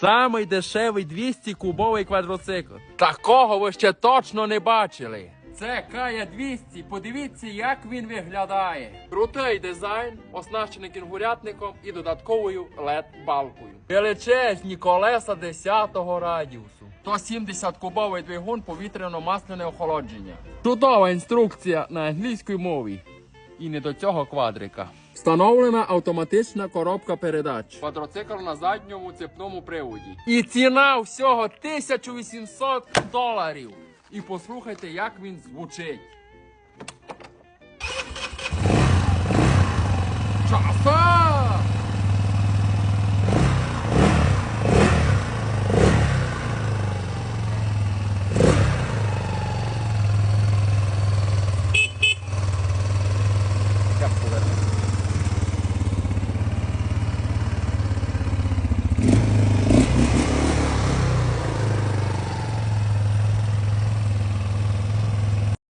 Самий дешевий 200 кубовий квадроцикл. Такого ви ще точно не бачили. Це Кая 200. Подивіться, як він виглядає. Крутий дизайн, оснащений кінгурятником і додатковою LED-балкою. Величезні колеса 10-го радіусу. 170 кубовий двигун повітряно-масляне охолодження. Чудова інструкція на англійській мові. І не до цього квадрика. Встановлена автоматична коробка передач. Квадроцикл на задньому цепному приводі. І ціна всього 1800 доларів. І послухайте, як він звучить. up for that.